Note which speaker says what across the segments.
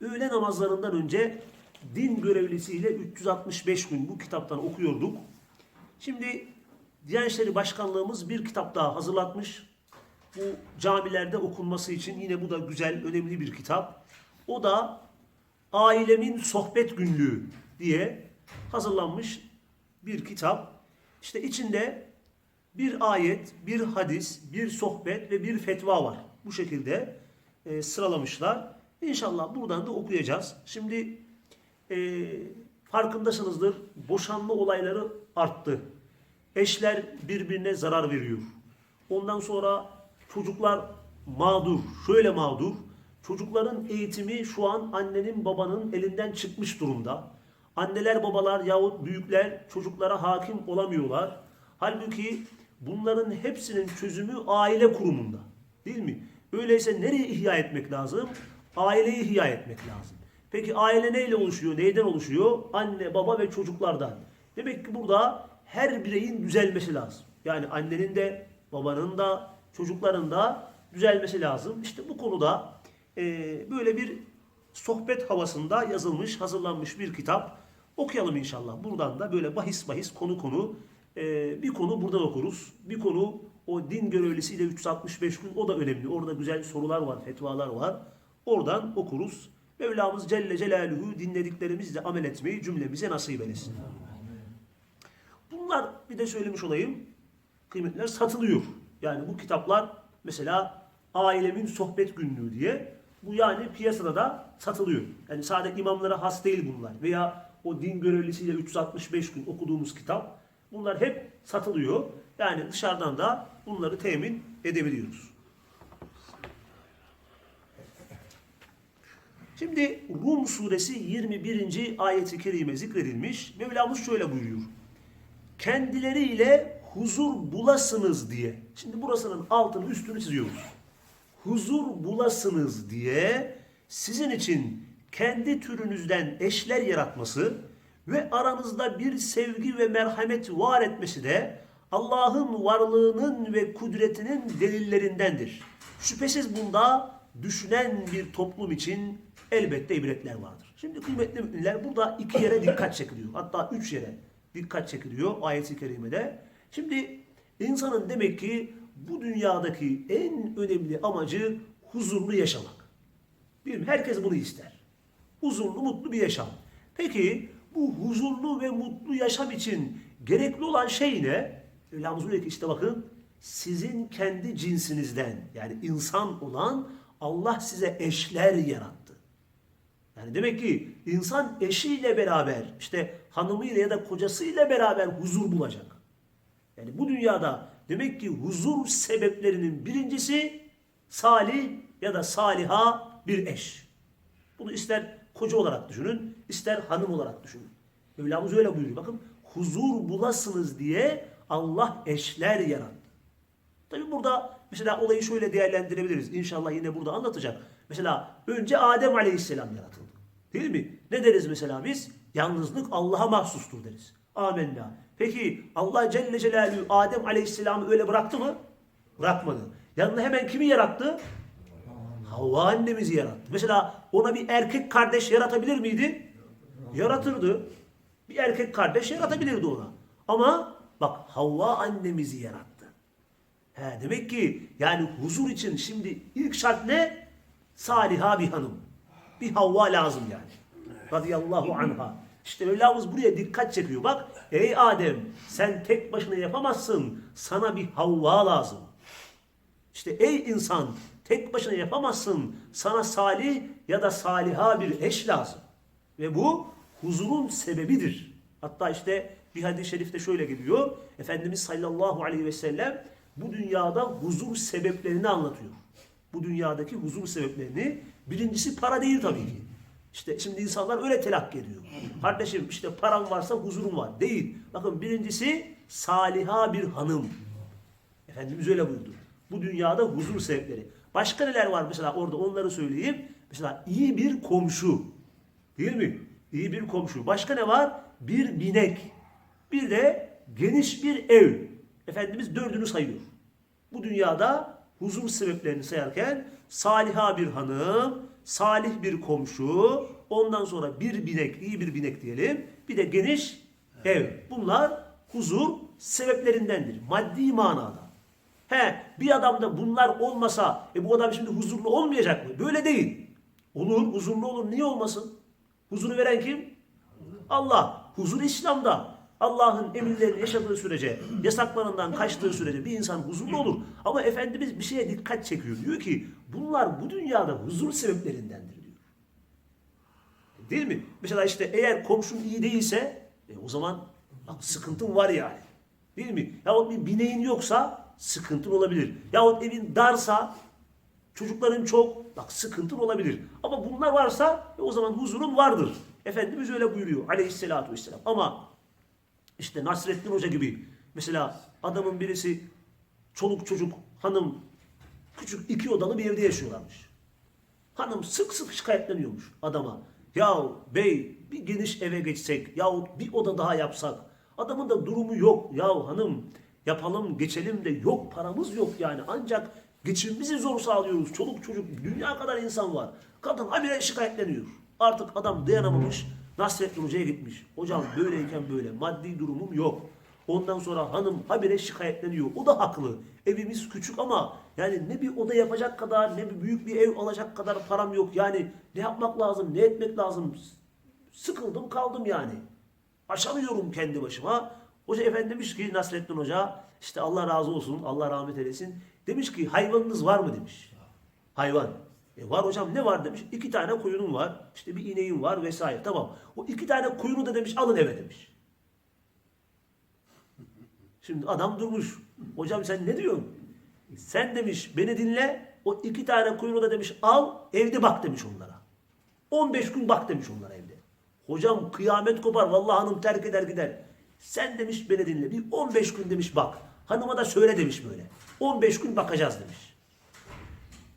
Speaker 1: öğle namazlarından önce din görevlisiyle 365 gün bu kitaptan okuyorduk. Şimdi Diyanet İşleri Başkanlığımız bir kitap daha hazırlatmış. Bu camilerde okunması için yine bu da güzel, önemli bir kitap. O da Ailemin Sohbet Günlüğü diye hazırlanmış bir kitap. İşte içinde bir ayet, bir hadis, bir sohbet ve bir fetva var. Bu şekilde e, sıralamışlar. İnşallah buradan da okuyacağız. Şimdi e, farkındasınızdır boşanma olayları arttı. Eşler birbirine zarar veriyor. Ondan sonra çocuklar mağdur, şöyle mağdur. Çocukların eğitimi şu an annenin babanın elinden çıkmış durumda. Anneler babalar yahut büyükler çocuklara hakim olamıyorlar. Halbuki bunların hepsinin çözümü aile kurumunda. Değil mi? Öyleyse nereye ihya etmek lazım? Aileyi ihya etmek lazım. Peki aile neyle oluşuyor? Neyden oluşuyor? Anne, baba ve çocuklardan. Demek ki burada her bireyin düzelmesi lazım. Yani annenin de, babanın da, çocukların da düzelmesi lazım. İşte bu konuda e, böyle bir sohbet havasında yazılmış, hazırlanmış bir kitap. Okuyalım inşallah. Buradan da böyle bahis bahis konu konu e, bir konu buradan okuruz. Bir konu o din görevlisiyle 365 gün o da önemli. Orada güzel sorular var, fetvalar var. Oradan okuruz. Mevlamız Celle Celaluhu dinlediklerimizle amel etmeyi cümlemize nasip eylesin. Bunlar bir de söylemiş olayım. Kıymetler satılıyor. Yani bu kitaplar mesela ailemin sohbet günlüğü diye bu yani piyasada da satılıyor. Yani sadece imamlara has değil bunlar. Veya o din görevlisiyle 365 gün okuduğumuz kitap. Bunlar hep satılıyor. Yani dışarıdan da bunları temin edebiliyoruz. Şimdi Rum suresi 21. ayeti kerime zikredilmiş. Mevlamız şöyle buyuruyor. Kendileriyle huzur bulasınız diye. Şimdi burasının altını üstünü çiziyoruz. Huzur bulasınız diye sizin için kendi türünüzden eşler yaratması ve aranızda bir sevgi ve merhamet var etmesi de Allah'ın varlığının ve kudretinin delillerindendir. Şüphesiz bunda düşünen bir toplum için elbette ibretler vardır. Şimdi kıymetli müminler burada iki yere dikkat çekiliyor. Hatta üç yere dikkat çekiliyor ayet-i kerimede. Şimdi insanın demek ki bu dünyadaki en önemli amacı huzurlu yaşamak. Değil? Herkes bunu ister. Huzurlu, mutlu bir yaşam. Peki bu huzurlu ve mutlu yaşam için gerekli olan şey ne? Mevlamız diyor işte bakın sizin kendi cinsinizden yani insan olan Allah size eşler yarattı. Yani demek ki insan eşiyle beraber işte hanımıyla ya da kocasıyla beraber huzur bulacak. Yani bu dünyada demek ki huzur sebeplerinin birincisi salih ya da saliha bir eş. Bunu ister koca olarak düşünün, ister hanım olarak düşünün. Mevlamız öyle buyuruyor. Bakın huzur bulasınız diye Allah eşler yarattı. Tabi burada mesela olayı şöyle değerlendirebiliriz. İnşallah yine burada anlatacak. Mesela önce Adem Aleyhisselam yaratıldı. Değil mi? Ne deriz mesela biz? Yalnızlık Allah'a mahsustur deriz. Amenna. Peki Allah Celle Celaluhu Adem Aleyhisselam'ı öyle bıraktı mı? Bırakmadı. Yanına hemen kimi yarattı? Havva annemizi yarattı. Mesela ona bir erkek kardeş yaratabilir miydi? Yaratırdı. Bir erkek kardeş yaratabilirdi ona. Ama bak Havva annemizi yarattı. He, demek ki yani huzur için şimdi ilk şart ne? Saliha bir hanım. Bir Havva lazım yani. Radıyallahu anha. İşte Mevlamız buraya dikkat çekiyor. Bak ey Adem sen tek başına yapamazsın. Sana bir Havva lazım. İşte ey insan tek başına yapamazsın. Sana salih ya da saliha bir eş lazım. Ve bu huzurun sebebidir. Hatta işte bir hadis-i şerifte şöyle geliyor. Efendimiz sallallahu aleyhi ve sellem bu dünyada huzur sebeplerini anlatıyor. Bu dünyadaki huzur sebeplerini birincisi para değil tabii ki. İşte şimdi insanlar öyle telakki ediyor. Kardeşim işte param varsa huzurum var. Değil. Bakın birincisi saliha bir hanım. Efendimiz öyle buyurdu. Bu dünyada huzur sebepleri. Başka neler var mesela orada onları söyleyeyim. Mesela iyi bir komşu. Değil mi? İyi bir komşu. Başka ne var? Bir binek. Bir de geniş bir ev. Efendimiz dördünü sayıyor. Bu dünyada huzur sebeplerini sayarken saliha bir hanım, salih bir komşu, ondan sonra bir binek, iyi bir binek diyelim, bir de geniş ev. Bunlar huzur sebeplerindendir. Maddi manada. He, bir adamda bunlar olmasa, e bu adam şimdi huzurlu olmayacak mı? Böyle değil. Olur, huzurlu olur. Niye olmasın? Huzuru veren kim? Allah. Huzur İslam'da. Allah'ın emirlerini yaşadığı sürece, yasaklarından kaçtığı sürece bir insan huzurlu olur. Ama Efendimiz bir şeye dikkat çekiyor. Diyor ki bunlar bu dünyada huzur sebeplerindendir diyor. Değil mi? Mesela işte eğer komşun iyi değilse e, o zaman bak, sıkıntın var yani. Değil mi? Yahut bir bineğin yoksa sıkıntın olabilir. Yahut evin darsa çocukların çok bak sıkıntın olabilir. Ama bunlar varsa e, o zaman huzurun vardır. Efendimiz öyle buyuruyor aleyhissalatu vesselam. Ama işte Nasrettin Hoca gibi mesela adamın birisi çoluk çocuk hanım küçük iki odalı bir evde yaşıyorlarmış. Hanım sık sık şikayetleniyormuş adama. Ya bey bir geniş eve geçsek yahut bir oda daha yapsak. Adamın da durumu yok. Ya hanım yapalım geçelim de yok paramız yok yani. Ancak geçimimizi zor sağlıyoruz. Çoluk çocuk dünya kadar insan var. Kadın habire şikayetleniyor. Artık adam dayanamamış. Nasrettin Hoca'ya gitmiş. Hocam böyleyken böyle maddi durumum yok. Ondan sonra hanım habire şikayetleniyor. O da haklı. Evimiz küçük ama yani ne bir oda yapacak kadar ne bir büyük bir ev alacak kadar param yok. Yani ne yapmak lazım, ne etmek lazım? Sıkıldım kaldım yani. Aşamıyorum kendi başıma. Hoca efendi demiş ki Nasrettin Hoca işte Allah razı olsun, Allah rahmet eylesin. Demiş ki hayvanınız var mı demiş. Hayvan. E var hocam ne var demiş. İki tane koyunum var. işte bir ineğim var vesaire. Tamam. O iki tane koyunu da demiş alın eve demiş. Şimdi adam durmuş. Hocam sen ne diyorsun? Sen demiş beni dinle. O iki tane koyunu da demiş al evde bak demiş onlara. 15 gün bak demiş onlara evde. Hocam kıyamet kopar. Vallahi hanım terk eder gider. Sen demiş beni dinle. Bir 15 gün demiş bak. Hanıma da söyle demiş böyle. 15 gün bakacağız demiş.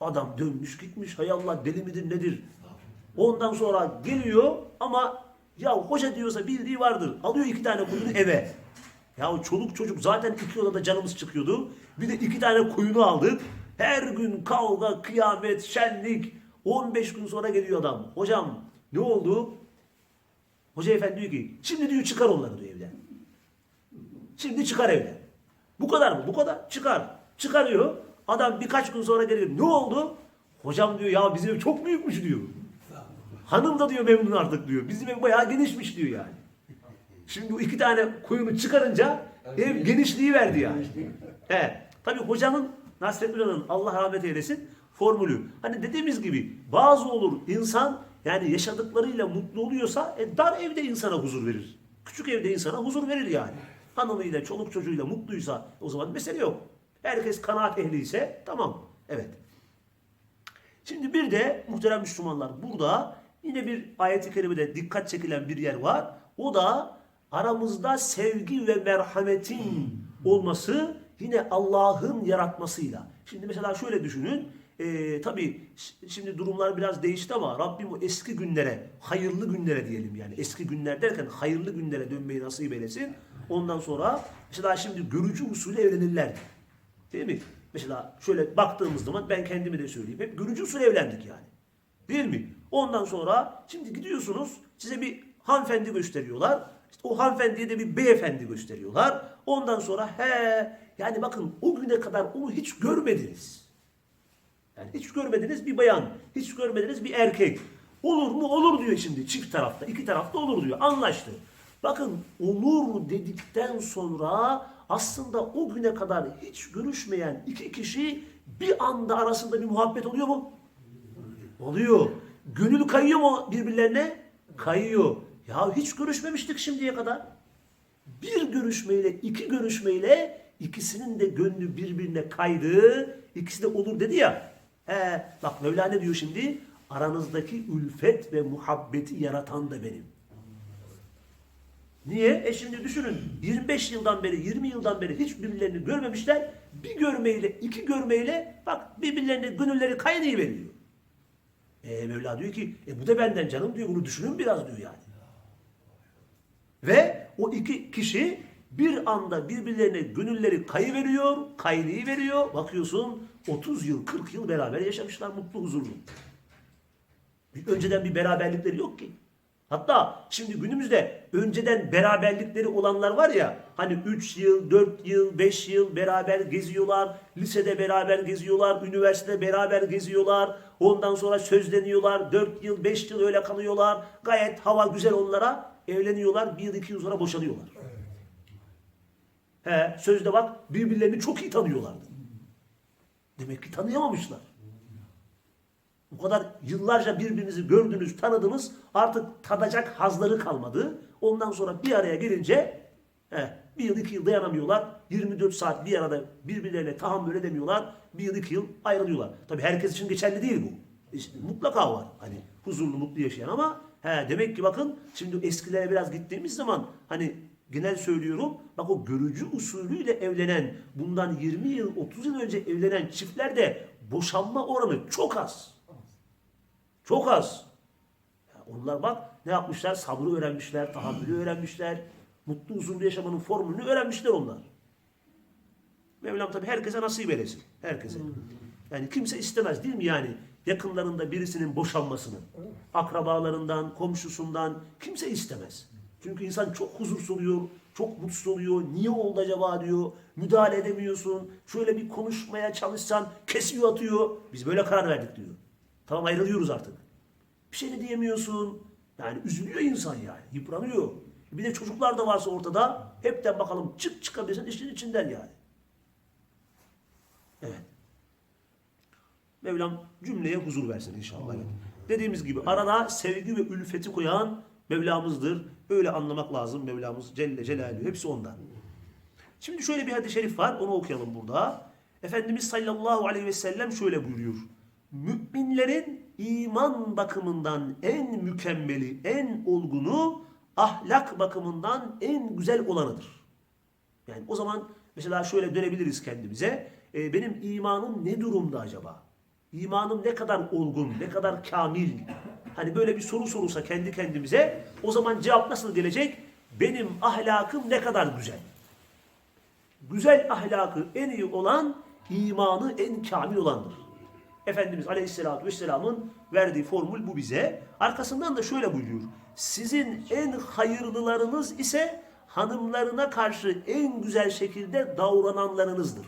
Speaker 1: Adam dönmüş gitmiş. Hay Allah deli midir nedir? Ondan sonra geliyor ama ya hoca diyorsa bildiği vardır. Alıyor iki tane koyunu eve. Ya çoluk çocuk zaten iki odada canımız çıkıyordu. Bir de iki tane koyunu aldık. Her gün kavga, kıyamet, şenlik. 15 gün sonra geliyor adam. Hocam ne oldu? Hoca efendi diyor ki şimdi diyor çıkar onları diyor evden. Şimdi çıkar evden. Bu kadar mı? Bu kadar. Çıkar. Çıkarıyor. Adam birkaç gün sonra geliyor. Ne oldu? Hocam diyor ya bizim ev çok büyükmüş diyor. Hanım da diyor memnun artık diyor. Bizim ev bayağı genişmiş diyor yani. Şimdi bu iki tane koyunu çıkarınca ev genişliği verdi yani. Evet. Tabii hocanın, Nasrettin Hoca'nın Allah rahmet eylesin formülü. Hani dediğimiz gibi bazı olur insan yani yaşadıklarıyla mutlu oluyorsa e, dar evde insana huzur verir. Küçük evde insana huzur verir yani. Hanımıyla, çoluk çocuğuyla mutluysa o zaman mesele yok. Herkes kanaat ehli ise tamam. Evet. Şimdi bir de muhterem Müslümanlar burada yine bir ayet-i kerimede dikkat çekilen bir yer var. O da aramızda sevgi ve merhametin olması yine Allah'ın yaratmasıyla. Şimdi mesela şöyle düşünün. Ee, tabii şimdi durumlar biraz değişti ama Rabbim o eski günlere, hayırlı günlere diyelim yani. Eski günler derken hayırlı günlere dönmeyi nasip eylesin. Ondan sonra mesela şimdi görücü usulü evlenirlerdi. Değil mi? Mesela şöyle baktığımız zaman ben kendimi de söyleyeyim. Hep görücü usulü evlendik yani. Değil mi? Ondan sonra şimdi gidiyorsunuz size bir hanımefendi gösteriyorlar. İşte o hanımefendiye de bir beyefendi gösteriyorlar. Ondan sonra he yani bakın o güne kadar onu hiç görmediniz. Yani hiç görmediniz bir bayan, hiç görmediniz bir erkek. Olur mu? Olur diyor şimdi çift tarafta. iki tarafta olur diyor. Anlaştı. Bakın olur dedikten sonra aslında o güne kadar hiç görüşmeyen iki kişi bir anda arasında bir muhabbet oluyor mu? Oluyor. Gönül kayıyor mu birbirlerine? Kayıyor. Ya hiç görüşmemiştik şimdiye kadar. Bir görüşmeyle, iki görüşmeyle ikisinin de gönlü birbirine kaydı. İkisi de olur dedi ya. He, bak Mevla ne diyor şimdi? Aranızdaki ülfet ve muhabbeti yaratan da benim. Niye? E şimdi düşünün 25 yıldan beri 20 yıldan beri hiç birbirlerini görmemişler. Bir görmeyle iki görmeyle bak birbirlerine gönülleri kaynayıveriyor. E Mevla diyor ki e bu da benden canım diyor bunu düşünün biraz diyor yani. Ve o iki kişi bir anda birbirlerine gönülleri kayıveriyor, kaynayı veriyor. Bakıyorsun 30 yıl, 40 yıl beraber yaşamışlar mutlu, huzurlu. Önceden bir beraberlikleri yok ki. Hatta şimdi günümüzde önceden beraberlikleri olanlar var ya hani 3 yıl, 4 yıl, 5 yıl beraber geziyorlar, lisede beraber geziyorlar, üniversitede beraber geziyorlar, ondan sonra sözleniyorlar, 4 yıl, 5 yıl öyle kalıyorlar, gayet hava güzel onlara, evleniyorlar, 1 yıl, 2 yıl sonra boşanıyorlar. He, sözde bak birbirlerini çok iyi tanıyorlardı. Demek ki tanıyamamışlar. Bu kadar yıllarca birbirinizi gördünüz, tanıdınız. Artık tadacak hazları kalmadı. Ondan sonra bir araya gelince he, bir yıl iki yıl dayanamıyorlar. 24 saat bir arada birbirlerine tahammül edemiyorlar. Bir yıl iki yıl ayrılıyorlar. Tabii herkes için geçerli değil bu. İşte mutlaka var. Hani huzurlu mutlu yaşayan ama he, demek ki bakın şimdi eskilere biraz gittiğimiz zaman hani genel söylüyorum. Bak o görücü usulüyle evlenen bundan 20 yıl 30 yıl önce evlenen çiftlerde boşanma oranı çok az. Çok az. Ya onlar bak ne yapmışlar? Sabrı öğrenmişler, tahammülü öğrenmişler. Mutlu huzurlu yaşamanın formülünü öğrenmişler onlar. Mevlam tabi herkese nasip eylesin. Herkese. Yani kimse istemez değil mi yani? Yakınlarında birisinin boşanmasını. Akrabalarından, komşusundan kimse istemez. Çünkü insan çok huzursuz oluyor, çok mutsuz oluyor. Niye oldu acaba diyor. Müdahale edemiyorsun. Şöyle bir konuşmaya çalışsan kesiyor atıyor. Biz böyle karar verdik diyor. Tamam ayrılıyoruz artık. Bir şey de diyemiyorsun. Yani üzülüyor insan yani. Yıpranıyor. Bir de çocuklar da varsa ortada hepten bakalım çık çıkabilirsin işin içinden yani. Evet. Mevlam cümleye huzur versin inşallah. Evet. Dediğimiz gibi arada sevgi ve ülfeti koyan Mevlamızdır. Öyle anlamak lazım Mevlamız Celle Celaluhu. Hepsi ondan. Şimdi şöyle bir hadis-i şerif var. Onu okuyalım burada. Efendimiz sallallahu aleyhi ve sellem şöyle buyuruyor. Müminlerin iman bakımından en mükemmeli, en olgunu, ahlak bakımından en güzel olanıdır. Yani o zaman mesela şöyle dönebiliriz kendimize. E, benim imanım ne durumda acaba? İmanım ne kadar olgun, ne kadar kamil? Hani böyle bir soru sorulsa kendi kendimize o zaman cevap nasıl gelecek? Benim ahlakım ne kadar güzel? Güzel ahlakı en iyi olan imanı en kamil olandır. Efendimiz Aleyhisselatü Vesselam'ın verdiği formül bu bize. Arkasından da şöyle buyuruyor. Sizin en hayırlılarınız ise hanımlarına karşı en güzel şekilde davrananlarınızdır.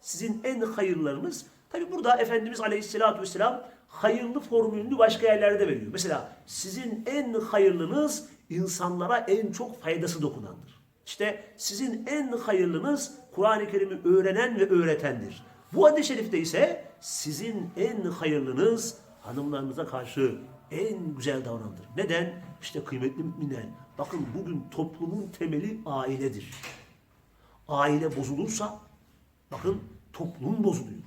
Speaker 1: Sizin en hayırlarınız. Tabi burada Efendimiz Aleyhisselatü Vesselam hayırlı formülünü başka yerlerde veriyor. Mesela sizin en hayırlınız insanlara en çok faydası dokunandır. İşte sizin en hayırlınız Kur'an-ı Kerim'i öğrenen ve öğretendir. Bu hadis-i şerifte ise sizin en hayırlınız hanımlarınıza karşı en güzel davranandır. Neden? İşte kıymetli müminler. Bakın bugün toplumun temeli ailedir. Aile bozulursa bakın toplum bozuluyor.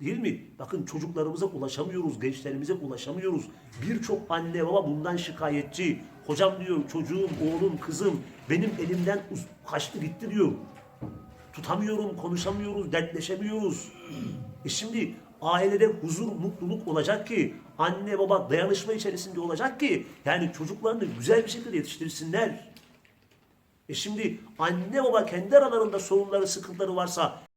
Speaker 1: Değil mi? Bakın çocuklarımıza ulaşamıyoruz, gençlerimize ulaşamıyoruz. Birçok anne baba bundan şikayetçi. Hocam diyor çocuğum, oğlum, kızım benim elimden kaçtı gitti diyor. Tutamıyorum, konuşamıyoruz, dertleşemiyoruz. E şimdi ailede huzur, mutluluk olacak ki, anne baba dayanışma içerisinde olacak ki, yani çocuklarını güzel bir şekilde yetiştirsinler. E şimdi anne baba kendi aralarında sorunları, sıkıntıları varsa